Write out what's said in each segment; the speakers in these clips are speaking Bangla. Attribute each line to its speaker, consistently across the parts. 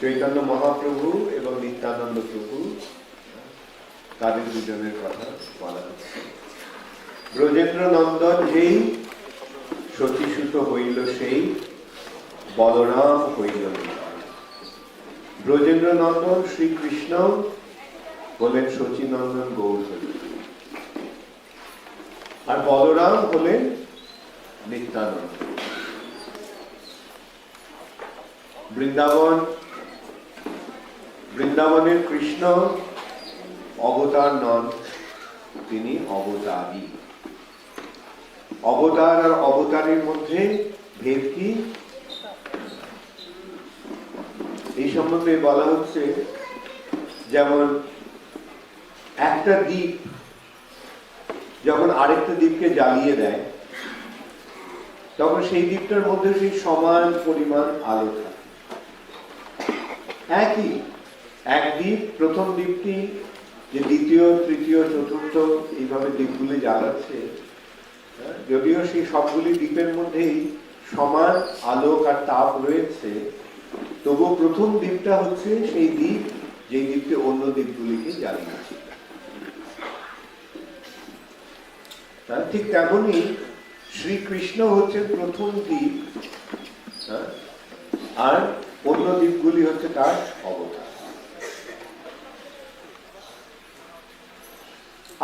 Speaker 1: চৈতন্য মহাপ্রভু এবং নিত্যানন্দ প্রভু। তাদের দুজনের কথা বলা হচ্ছে। ব্রজেন্দ্র নন্দন যেই সতীসূত হইল সেই, বলরাম হইল ব্রজেন্দ্র নন্দন শ্রীকৃষ্ণ হলেন শচীনন্দন গৌর। আর বলরাম হলেন নিত্যানন্দ। বৃন্দাবন বৃন্দাবনের কৃষ্ণ অবতার নন, তিনি অবতারী। অবতার আর অবতারের মধ্যে ভেদ কি? এই সম্বন্ধে বলা হচ্ছে, যেমন একটা দ্বীপ, যখন আরেকটা দ্বীপকে জ্বালিয়ে দেয়, তখন সেই দ্বীপটার মধ্যে সেই সমান পরিমাণ আলো থাকে। একই এক দ্বীপ প্রথম দ্বীপটি যে দ্বিতীয় তৃতীয় চতুর্থ এইভাবে দ্বীপগুলি জ্বালাচ্ছে হ্যাঁ, যদিও সেই সবগুলি দ্বীপের মধ্যেই সমান আলোক আর তাপ রয়েছে তবু প্রথম দ্বীপটা হচ্ছে সেই দ্বীপ যে দ্বীপটি অন্য দ্বীপগুলিকে জ্বালিয়েছে। তার ঠিক তেমনই শ্রীকৃষ্ণ হচ্ছে প্রথম দ্বীপ হ্যাঁ, আর অন্য দ্বীপগুলি হচ্ছে তার অবতার।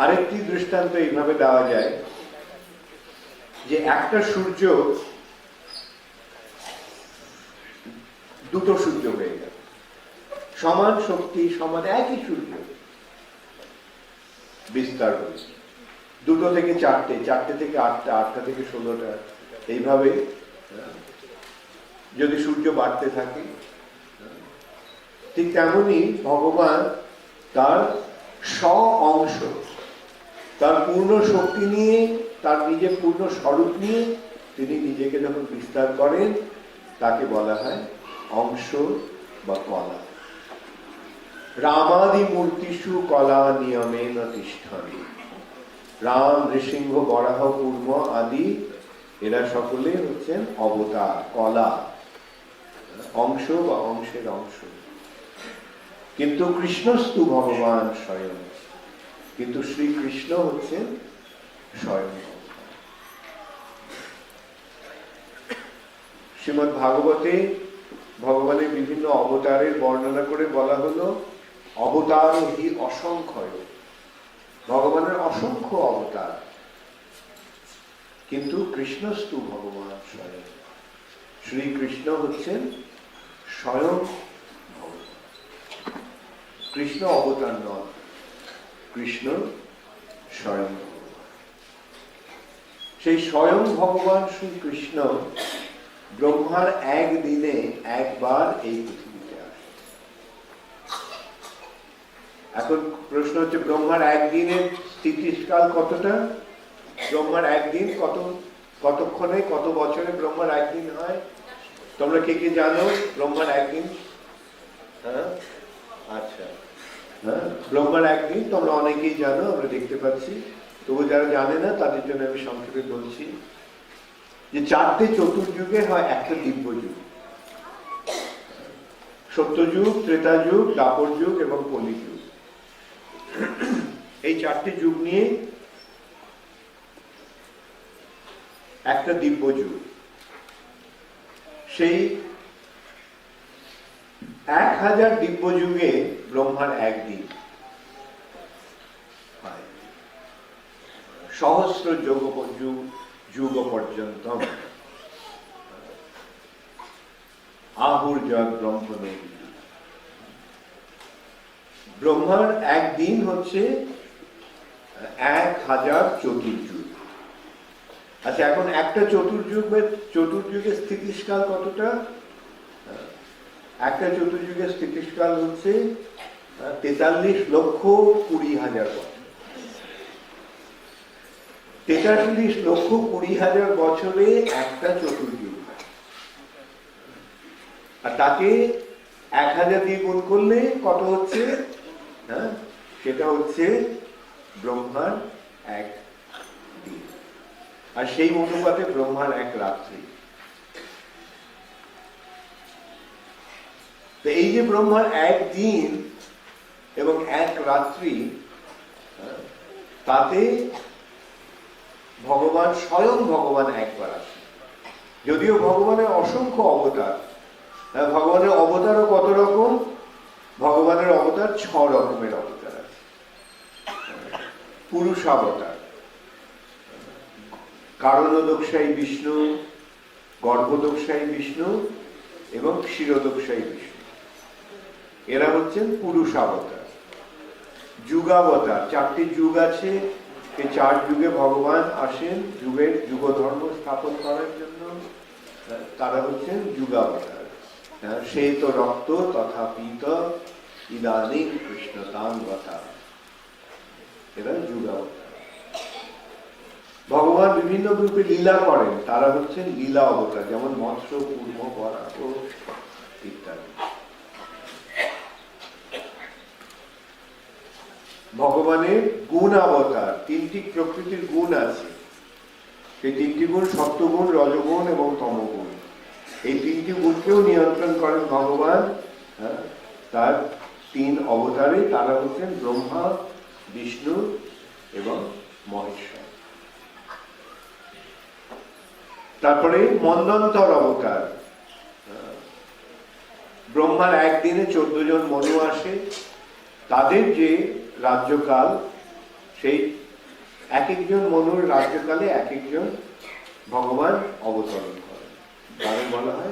Speaker 1: আরেকটি দৃষ্টান্ত এইভাবে দেওয়া যায় যে একটা সূর্য দুটো সূর্য হয়ে গেল। সমান শক্তি, সমান একই সূর্য। বিস্তার হয়েছে দুটো থেকে চারটে চারটে থেকে আটটা আটটা থেকে ষোলোটা, এইভাবে যদি সূর্য বাড়তে থাকে ঠিক তেমনি ভগবান তার স্ব অংশ তার পূর্ণ শক্তি নিয়ে, তার নিজের পূর্ণ স্বরূপ নিয়ে তিনি নিজেকে যখন বিস্তার করেন, তাকে বলা হয় অংশ বা কলা। রামাদি মূর্তিষু কলা নিয়মে নতিষ্ঠানে রাম, নৃসিংহ, বরাহ, কুর্ম আদি, এরা সকলে হচ্ছেন অবতার, কলা। অংশ বা অংশের অংশ। কিন্তু কৃষ্ণস্তু ভগবান স্বয়ং। কিন্তু শ্রীকৃষ্ণ হচ্ছেন স্বয়ং শ্রীমদ ভাগবতে ভগবানের বিভিন্ন অবতারের বর্ণনা করে বলা হলো, অবতার হি অসংখ্য ভগবানের অসংখ্য অবতার। কিন্তু কৃষ্ণস্তু ভগবান স্বয়ং। শ্রীকৃষ্ণ হচ্ছেন স্বয়ং ভগবান। কৃষ্ণ অবতার নয় কৃষ্ণ স্বয়ং। সেই স্বয়ং ভগবান শ্রীকৃষ্ণ ব্রহ্মার একদিনে একবার এই পৃথিবীতে আসে। এখন প্রশ্ন হচ্ছে, ব্রহ্মার একদিনের স্থিতিকাল কতটা? ব্রহ্মার একদিন কত, কতক্ষণে, কত বছরে ব্রহ্মার একদিন হয়? তোমরা কে কে জানো ব্রহ্মার একদিন? হ্যাঁ? আচ্ছা। হ্যাঁ? ব্রহ্মার একদিন তোমরা অনেকেই জানো, আমরা দেখতে পাচ্ছি। তবু যারা জানে না, তাদের জন্য আমি সংক্ষেপে বলছি যে চারটে চতুর্যুগে হয় একটা দিব্য যুগ। সত্যযুগ ত্রেতা যুগ দাপর যুগ এবং কলি যুগ এই চারটে যুগ নিয়ে একটা দিব্য যুগ। সেই এক হাজার দিব্য যুগে ব্রহ্মার একদিন। সহস্র যোগ যুগ যুগ পর্যন্ত আহুর জগ ব্রহ্ম ব্রহ্মার একদিন হচ্ছে এক হাজার চতুর্যুগ। আচ্ছা এখন একটা চতুর্যুগের চতুর্যুগের স্থিতিষ্কাল কতটা? একটা চতুর্যুগের স্থিতিষ্কাল হচ্ছে তেতাল্লিশ লক্ষ কুড়ি হাজার বছর। তেতাল্লিশ লক্ষ কুড়ি হাজার বছরে একটা চতুর্যুগ আর তাকে এক হাজার দিয়ে গুণ করলে কত হচ্ছে? হ্যাঁ সেটা হচ্ছে ব্রহ্মার এক দিন। আর সেই অনুপাতে ব্রহ্মার এক রাত্রি। তো এই যে ব্রহ্মার একদিন এবং এক রাত্রি হ্যাঁ, তাতে ভগবান স্বয়ং ভগবান একবার আসে। যদিও ভগবানের অসংখ্য অবতার হ্যাঁ, ভগবানের অবতারও কত রকম? ভগবানের অবতার ছ রকমের অবতার আছে। পুরুষ পুরুষাবতার কারণদোক্ষাই বিষ্ণু গর্ভদোক্ষাই বিষ্ণু এবং ক্ষীরদোক্ষাই বিষ্ণু। এরা হচ্ছেন পুরুষাবতার। যুগাবতার চারটি যুগ আছে। এই চার যুগে ভগবান আসেন যুগের যুগ ধর্ম স্থাপন করার জন্য। তারা হচ্ছেন যুগাবতার। হ্যাঁ, সে তো রক্ত তথা পিত ইদানিং কথা এরা যুগাবতার। ভগবান বিভিন্ন রূপে লীলা করেন। তারা হচ্ছেন লীলা অবতার যেমন মৎস্য পূর্ব পরাগ ইত্যাদি। ভগবানের গুণ অবতার তিনটি প্রকৃতির গুণ আছে। সেই তিনটি গুণ সত্যগুণ রজগুণ এবং তমগুণ। এই তিনটি গুণকেও নিয়ন্ত্রণ করেন ভগবান হ্যাঁ, তার তিন অবতারে তারা হচ্ছেন ব্রহ্মা বিষ্ণু এবং মহেশ্বর। তারপরে মন্বন্তর অবতার। ব্রহ্মার একদিনে চোদ্দ জন মনু আসে। তাদের যে রাজ্যকাল, সেই এক একজন মনুর রাজ্যকালে এক একজন ভগবান অবতরণ করেন। তাদের বলা হয়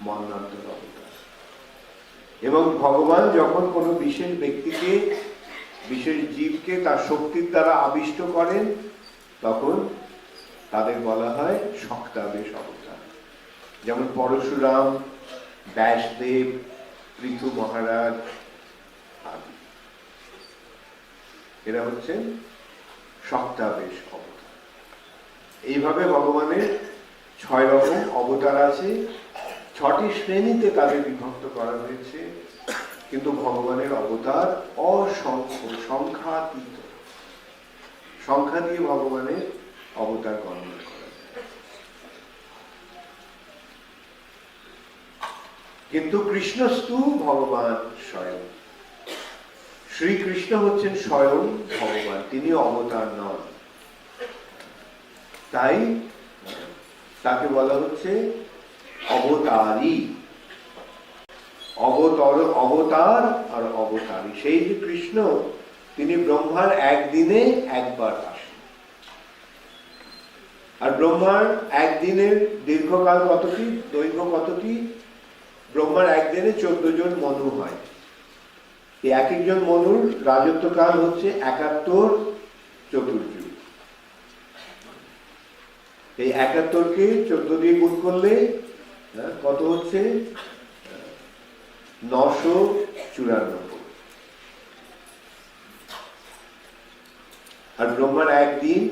Speaker 1: মন্বন্তর অবতার। এবং ভগবান যখন কোনো বিশেষ ব্যক্তিকে, বিশেষ জীবকে তার শক্তির দ্বারা আবিষ্ট করেন, তখন তাদের বলা হয় শক্তাবেশ অবতার। যেমন পরশুরাম, ব্যাসদেব পৃথু মহারাজ আদি। এরা হচ্ছেন শক্তাবেশ অবতার। এইভাবে ভগবানের ছয় রকম অবতার আছে। ছটি শ্রেণীতে তাদের বিভক্ত করা হয়েছে, কিন্তু ভগবানের অবতার অসংখ্য, সংখ্যাতীত। সংখ্যা দিয়ে ভগবানের অবতার গণনা করা কিন্তু কৃষ্ণস্তু ভগবান স্বয়ং। শ্রীকৃষ্ণ হচ্ছেন স্বয়ং ভগবান তিনি অবতার নন। তাই তাকে বলা হচ্ছে অবতারী। অবতর, অবতার আর অবতারী। সেই যে কৃষ্ণ, তিনি ব্রহ্মার একদিনে একবার আসেন। আর ব্রহ্মার একদিনের দীর্ঘকাল কতটি? দৈর্ঘ্য কতটি? ব্রহ্মার একদিনে চোদ্দ জন মনু হয়। এই এক একজন মনুর রাজত্বকাল হচ্ছে একাত্তর চতুর্যুগ এই একাত্তরকে চোদ্দ দিয়ে গুণ করলে হ্যাঁ, কত হচ্ছে? নশো চুরানব্বই। আর ব্রহ্মার একদিন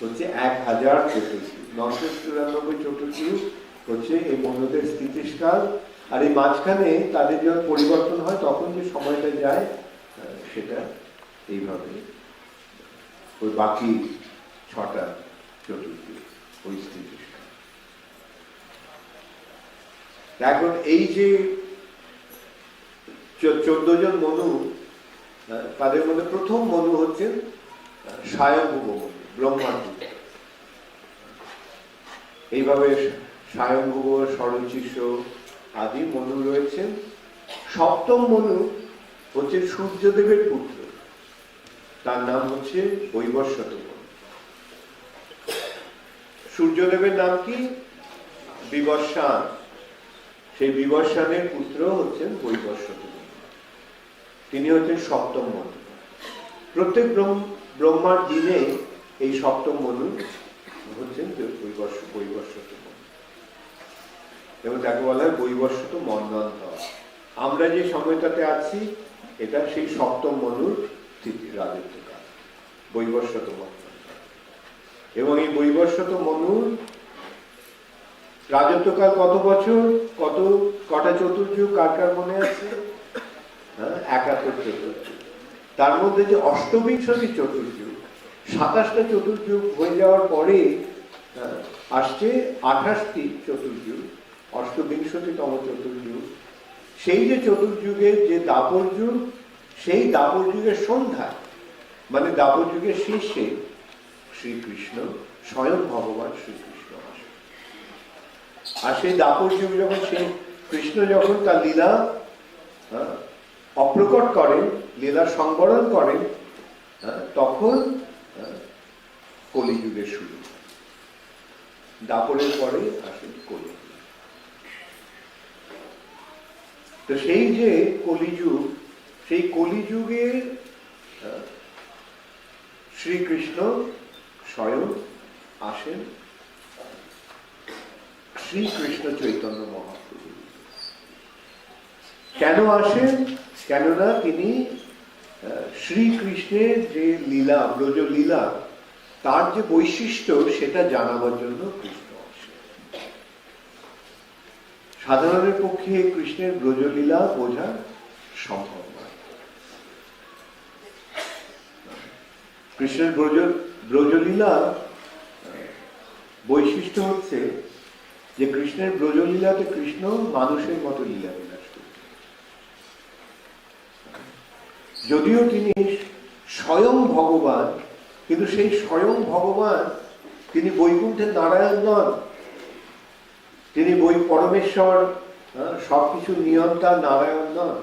Speaker 1: হচ্ছে এক হাজার চতুর্যুগ নশো চুরানব্বই চতুর্যুগ হচ্ছে এই মনুদের স্থিতিষ্কাল আর এই মাঝখানে তাদের যখন পরিবর্তন হয়, তখন যে সময়টা যায়, সেটা এইভাবে ওই বাকি ছটা চতুর্যুগ ওই স্থিতিষ্কাল এখন এই যে চোদ্দ জন মনু তাদের মধ্যে প্রথম মনু হচ্ছেন স্বয়ংভূব মনু ব্রহ্মার পুত্র। এইভাবে স্বয়ংভূব সরচিষ আদি মনু রয়েছেন। সপ্তম মনু হচ্ছে সূর্যদেবের পুত্র। তার নাম হচ্ছে মনু। সূর্যদেবের নাম কি? বিবস্বান সেই বিবর্ষণের পুত্র হচ্ছেন বৈবস্বত তিনি হচ্ছেন সপ্তম মনু। প্রত্যেক ব্রহ্ম- ব্রহ্মার দিনে এই সপ্তম মনু হচ্ছেন বৈবস্বত এবং তাকে বলা হয় বৈবস্বত মন্বন্তর আমরা যে সময়টাতে আছি এটা সেই সপ্তম মনুর রাজত্বকাল মন্বন্তর এবং এই বৈবস্বত মনুর রাজত্বকাল কত বছর? কত কটা চতুর্যুগ কার কার মনে আছে? হ্যাঁ একাত্তর চতুর্যুগ তার মধ্যে যে অষ্টবিংশতি চতুর্যুগ সাতাশটা চতুর্যুগ হয়ে যাওয়ার পরে হ্যাঁ, আসছে আঠাশটি চতুর্যুগ অষ্টবিংশতিতম চতুর্যুগ। সেই যে চতুর্যুগের যে দাপর যুগ সেই দাপর যুগের সন্ধ্যায় মানে দাপর যুগের শীর্ষে শ্রীকৃষ্ণ স্বয়ং ভগবান শ্রীকৃষ্ণ আসে আর সেই দাপর যুগ যখন সেই কৃষ্ণ যখন তার লীলা হ্যাঁ, অপ্রকট করেন লীলা সংবরণ করেন হ্যাঁ, তখন হ্যাঁ, কলিযুগের শুরু। দাপরের পরে আসে কলিযুগ তো সেই যে কলিযুগ, সেই কলিযুগে শ্রীকৃষ্ণ স্বয়ং আসেন শ্রীকৃষ্ণ চৈতন্য মহাপ্রভু। কেন আসেন? কেননা তিনি শ্রীকৃষ্ণের যে লীলা ব্রজ লীলা তার যে বৈশিষ্ট্য, সেটা জানাবার জন্য কৃষ্ণ আসেন সাধারণের পক্ষে কৃষ্ণের ব্রজলীলা বোঝা সম্ভব নয়। কৃষ্ণের ব্রজ, ব্রজলীলা, বৈশিষ্ট্য হচ্ছে যে কৃষ্ণের ব্রজলীলাতে কৃষ্ণ মানুষের মতো লীলা বিলাস যদিও তিনি স্বয়ং ভগবান, কিন্তু সেই স্বয়ং ভগবান তিনি বৈকুণ্ঠের নারায়ণ নন। তিনি বই পরমেশ্বর হ্যাঁ, সবকিছু নিয়ন্তা নারায়ণ নন।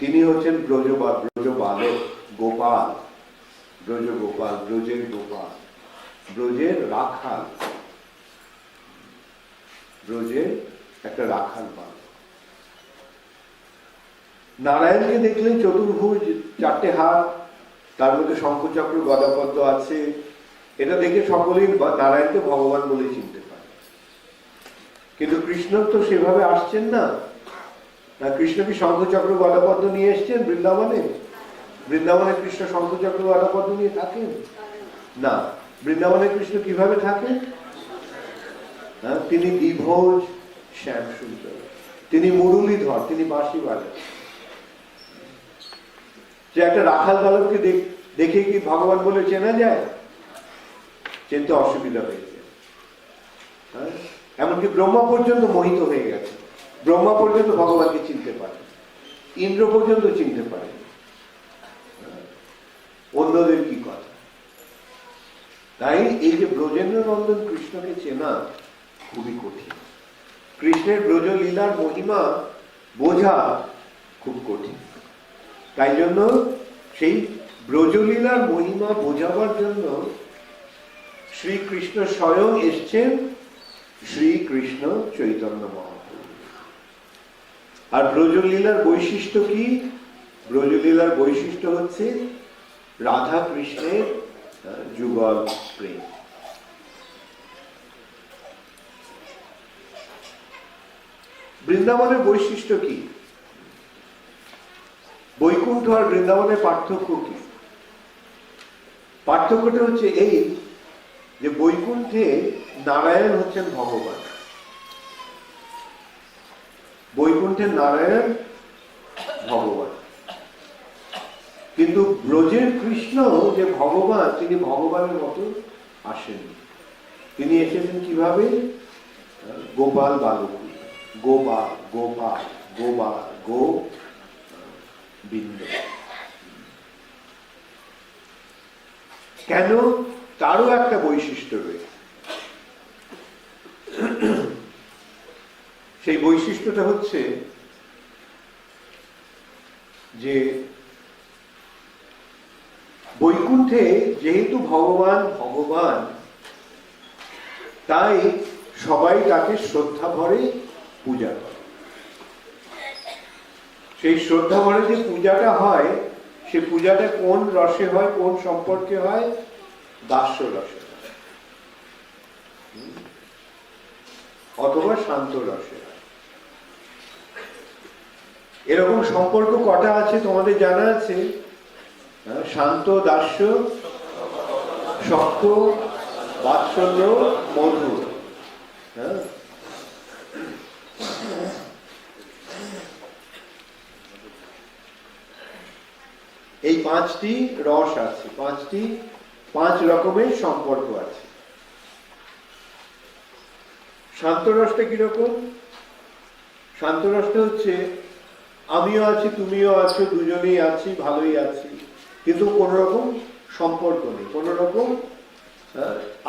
Speaker 1: তিনি হচ্ছেন ব্রজবা ব্রজ বালক গোপাল ব্রজ গোপাল ব্রজের গোপাল ব্রজের রাখাল ব্রজের একটা রাখাল বালক নারায়ণকে দেখলেন চতুর্ভুজ চারটে হাত তার মধ্যে শঙ্খচক্র গদাপদ্ম আছে এটা দেখে সকলেই নারায়ণকে ভগবান বলে চিনতে পারে। কিন্তু কৃষ্ণ তো সেভাবে আসছেন না। না কৃষ্ণ কি শঙ্খচক্র গদাপদ্ম নিয়ে এসছেন বৃন্দাবনে? বৃন্দাবনে কৃষ্ণ শঙ্খচক্র গদাপদ্ম নিয়ে থাকেন? না। বৃন্দাবনে কৃষ্ণ কীভাবে থাকেন? হ্যাঁ, তিনি বিভোজ শ্যাম সুন্দর তিনি মুরলীধর তিনি বাঁশি বাজান যে একটা রাখাল বালককে দেখে কি ভগবান বলে চেনা যায়? চিনতে অসুবিধা হয়েছে হ্যাঁ? এমনকি ব্রহ্মা পর্যন্ত মোহিত হয়ে গেছে। ব্রহ্মা পর্যন্ত ভগবানকে চিনতে পারে। ইন্দ্র পর্যন্ত চিনতে পারে। হ্যাঁ? অন্যদের কি কথা? তাই এই যে ব্রজেন্দ্র নন্দন কৃষ্ণকে চেনা খুবই কঠিন। কৃষ্ণের ব্রজ লীলার মহিমা বোঝা খুব কঠিন। তাই জন্য সেই ব্রজলীলার মহিমা বোঝাবার জন্য শ্রীকৃষ্ণ স্বয়ং এসছেন শ্রীকৃষ্ণ চৈতন্য মহাপ্রভু। আর ব্রজলীলার বৈশিষ্ট্য কি? ব্রজলীলার বৈশিষ্ট্য হচ্ছে রাধা কৃষ্ণের যুগল প্রেম। বৃন্দাবনের বৈশিষ্ট্য কি? বৈকুণ্ঠ আর বৃন্দাবনের পার্থক্য কি? পার্থক্যটা হচ্ছে এই বৈকুণ্ঠে নারায়ণ হচ্ছেন ভগবান। বৈকুণ্ঠে নারায়ণ ভগবান। কিন্তু ব্রজের কৃষ্ণ যে ভগবান, তিনি ভগবানের মতো আসেননি। তিনি এসেছেন কীভাবে? গোপাল বালক। গোপাল গোপাল গোপাল গো, বিন্দু। কেন? তারও একটা বৈশিষ্ট্য রয়েছে। সেই বৈশিষ্ট্যটা হচ্ছে যে বৈকুণ্ঠে যেহেতু ভগবান ভগবান, তাই সবাই তাকে শ্রদ্ধা ভরে পূজা করে সেই শ্রদ্ধা ভরে যে পূজাটা হয়, সে পূজাটা কোন রসে হয়, কোন সম্পর্কে হয় দাস্য রসে। অথবা শান্ত রসে হয়। এরকম সম্পর্ক কটা আছে তোমাদের জানা আছে? শান্ত, দাস্য, শক্ত, বাৎসল্য হ্যাঁ এই পাঁচটি রস আছে, পাঁচটি, পাঁচ রকমের সম্পর্ক আছে। শান্ত রসটা কীরকম? শান্ত রসটা হচ্ছে আমিও আছি, তুমিও আছো, দুজনেই আছি, ভালোই আছি। কিন্তু কোনো রকম সম্পর্ক নেই, কোনো রকম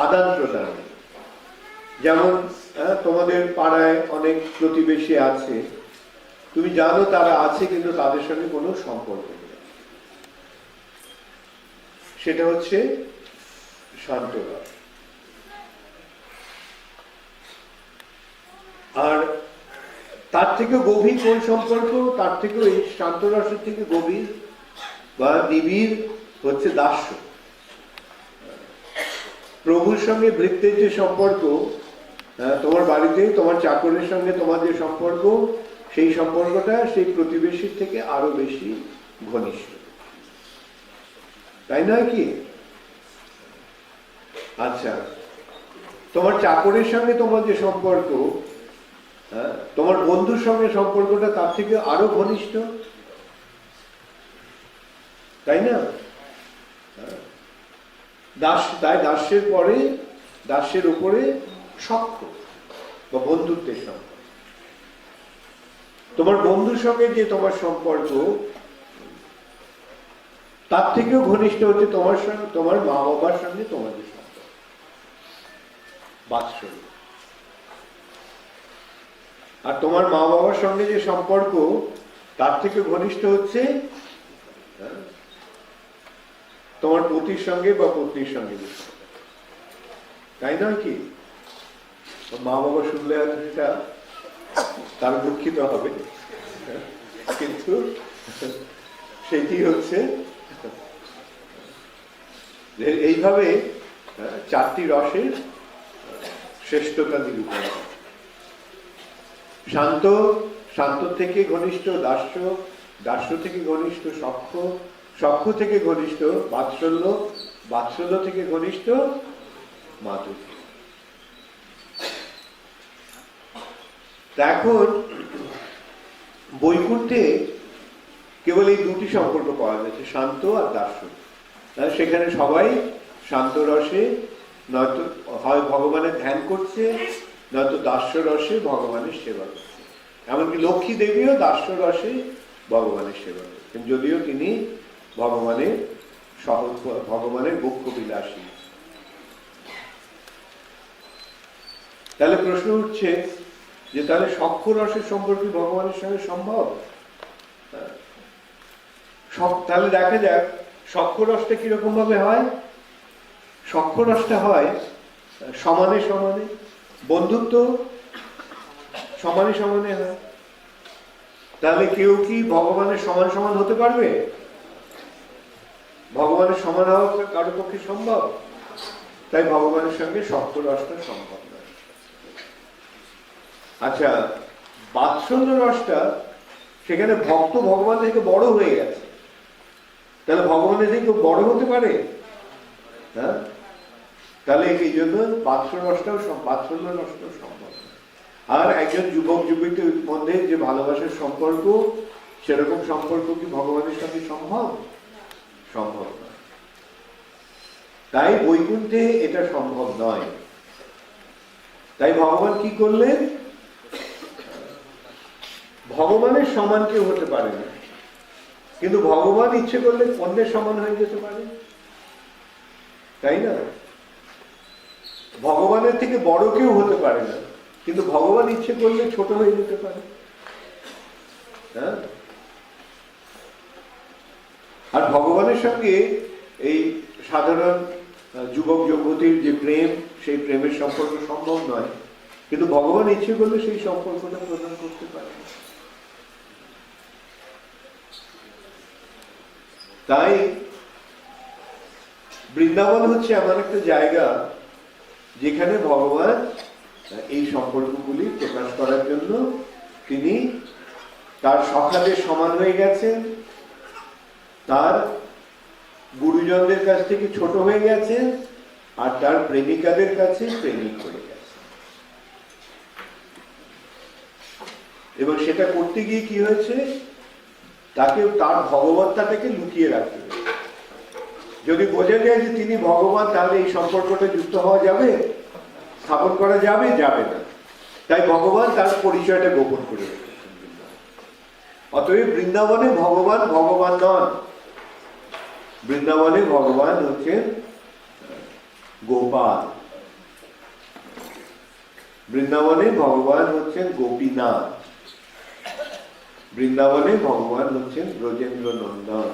Speaker 1: আদান প্রদান নেই। যেমন তোমাদের পাড়ায় অনেক প্রতিবেশী আছে। তুমি জানো তারা আছে, কিন্তু তাদের সঙ্গে কোনো সম্পর্ক নেই। সেটা হচ্ছে শান্ত রস আর তার থেকে গভীর কোন সম্পর্ক? তার থেকে এই শান্ত রসের থেকে গভীর বা নিবিড় হচ্ছে দাস্য। প্রভুর সঙ্গে ভৃত্যের যে সম্পর্ক তোমার বাড়িতে, তোমার চাকরের সঙ্গে তোমার যে সম্পর্ক, সেই সম্পর্কটা সেই প্রতিবেশীর থেকে আরও বেশি ঘনিষ্ঠ। তাই নয় কি? আচ্ছা তোমার চাকরের সঙ্গে তোমার যে সম্পর্ক হ্যাঁ, তোমার বন্ধুর সঙ্গে সম্পর্কটা তার থেকে আরও ঘনিষ্ঠ। তাই না? হ্যাঁ। দাস তাই দাস্যের পরে দাস্যের উপরে সক্ষ বা বন্ধুত্বের সম্পর্ক তোমার বন্ধুর সঙ্গে যে তোমার সম্পর্ক তার থেকেও ঘনিষ্ঠ হচ্ছে তোমার সঙ্গে তোমার মা বাবার সঙ্গে তোমার যে সম্পর্ক। বাৎসল্য আর তোমার মা বাবার সঙ্গে যে সম্পর্ক তার থেকে ঘনিষ্ঠ হচ্ছে হ্যাঁ, তোমার পতির সঙ্গে বা পত্নীর সঙ্গে তাই নয় কি? মা বাবা শুনলে সেটা তার দুঃখিত হবে কিন্তু সেটি হচ্ছে এইভাবে আহ, চারটি রসের শ্রেষ্ঠতা নিরূপণ। হয়। শান্ত শান্ত থেকে ঘনিষ্ঠ দাস্য দাস্য থেকে ঘনিষ্ঠ সক্ষ সক্ষ থেকে ঘনিষ্ঠ বাৎসল্য বাৎসল্য থেকে ঘনিষ্ঠ মাধুর্য। এখন বৈকুণ্ঠে কেবল এই দুটি সম্পর্ক পাওয়া যাচ্ছে শান্ত আর দাস্য। সেখানে সবাই শান্ত রসে নয়তো হয় ভগবানের ধ্যান করছে নয়তো দাস্য রসে ভগবানের সেবা করছে। এমনকি লক্ষ্মী দেবীও দাস্য রসে ভগবানের সেবা করছেন যদিও তিনি ভগবানের ভগবানের বক্ষ বিলাসী। তাহলে প্রশ্ন উঠছে যে তাহলে সক্ষ রসের সম্পর্কে ভগবানের সঙ্গে সম্ভব। তাহলে দেখা যাক সক্ষ রসটা কীরকম ভাবে হয়? সক্ষ রসটা হয়, সমানে সমানে। বন্ধুত্ব সমানে সমানে হয়। তাহলে কেউ কি ভগবানের সমান সমান হতে পারবে? ভগবানের সমান হওয়া কারও পক্ষে সম্ভব? তাই ভগবানের সঙ্গে সক্ষ রসটা সম্ভব নয়। আচ্ছা বাৎসল্য রসটা সেখানে ভক্ত ভগবান থেকে বড় হয়ে গেছে। তাহলে ভগবানের থেকে বড় হতে পারে? হ্যাঁ? তাহলে এই জন্য? রসটাও সম- বাৎসল্য রসটাও সম্ভব। আর একজন যুবক যুবতীর মধ্যে যে ভালোবাসার সম্পর্ক, সেরকম সম্পর্ক কি ভগবানের সাথে সম্ভব? সম্ভব নয় তাই বৈকুণ্ঠে এটা সম্ভব নয়। তাই ভগবান কি করলেন? ভগবানের সমান কেউ হতে পারে না। কিন্তু ভগবান ইচ্ছে করলে অন্যের সমান হয়ে যেতে পারে। তাই না? ভগবানের থেকে বড় কেউ হতে পারে না। কিন্তু ভগবান ইচ্ছে করলে ছোট হয়ে যেতে পারে। হ্যাঁ? আর ভগবানের সঙ্গে এই সাধারণ যুবক, যুবতীর যে প্রেম, সেই প্রেমের সম্পর্ক সম্ভব নয়। কিন্তু ভগবান ইচ্ছে করলে সেই সম্পর্কটা প্রদান করতে পারে। তাই বৃন্দাবন হচ্ছে এমন একটা জায়গা যেখানে ভগবান এই সম্পর্কগুলি প্রকাশ করার জন্য তিনি তার সখাদের সমান হয়ে গেছেন, তার গুরুজনদের কাছ থেকে ছোট হয়ে গেছেন, আর তার প্রেমিকাদের কাছে প্রেমিক হয়ে গেছে এবং সেটা করতে গিয়ে কি হয়েছে? তাকে তার ভগবত্তাটাকে লুকিয়ে রাখতে হবে যদি বোঝা যায় যে তিনি ভগবান, তাহলে এই সম্পর্কটা যুক্ত হওয়া যাবে, স্থাপন করা যাবে যাবে না। তাই ভগবান তার পরিচয়টা গোপন করে অতএব বৃন্দাবনে ভগবান ভগবান নন। বৃন্দাবনে ভগবান হচ্ছেন গোপাল। বৃন্দাবনে ভগবান হচ্ছেন গোপীনাথ। বৃন্দাবনে ভগবান হচ্ছেন ব্রজেন্দ্র নন্দন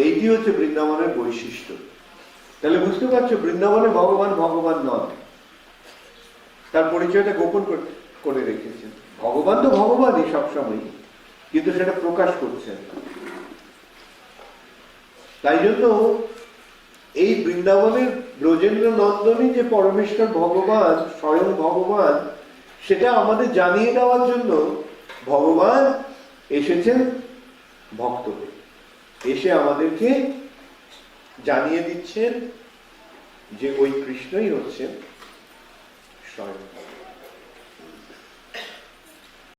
Speaker 1: এইটি হচ্ছে বৃন্দাবনের বৈশিষ্ট্য। তাহলে বুঝতে পারছ, বৃন্দাবনে ভগবান ভগবান নন। তার পরিচয়টা গোপন করে- রেখেছেন ভগবান তো ভগবানই সবসময় কিন্তু সেটা প্রকাশ করছেন তাই জন্য এই বৃন্দাবনের ব্রজেন্দ্র নন্দনী যে পরমেশ্বর ভগবান, স্বয়ং ভগবান, সেটা আমাদের জানিয়ে দেওয়ার জন্য ভগবান এসেছেন ভক্তদের। এসে আমাদেরকে জানিয়ে দিচ্ছেন যে ওই কৃষ্ণই হচ্ছেন স্বয়ং।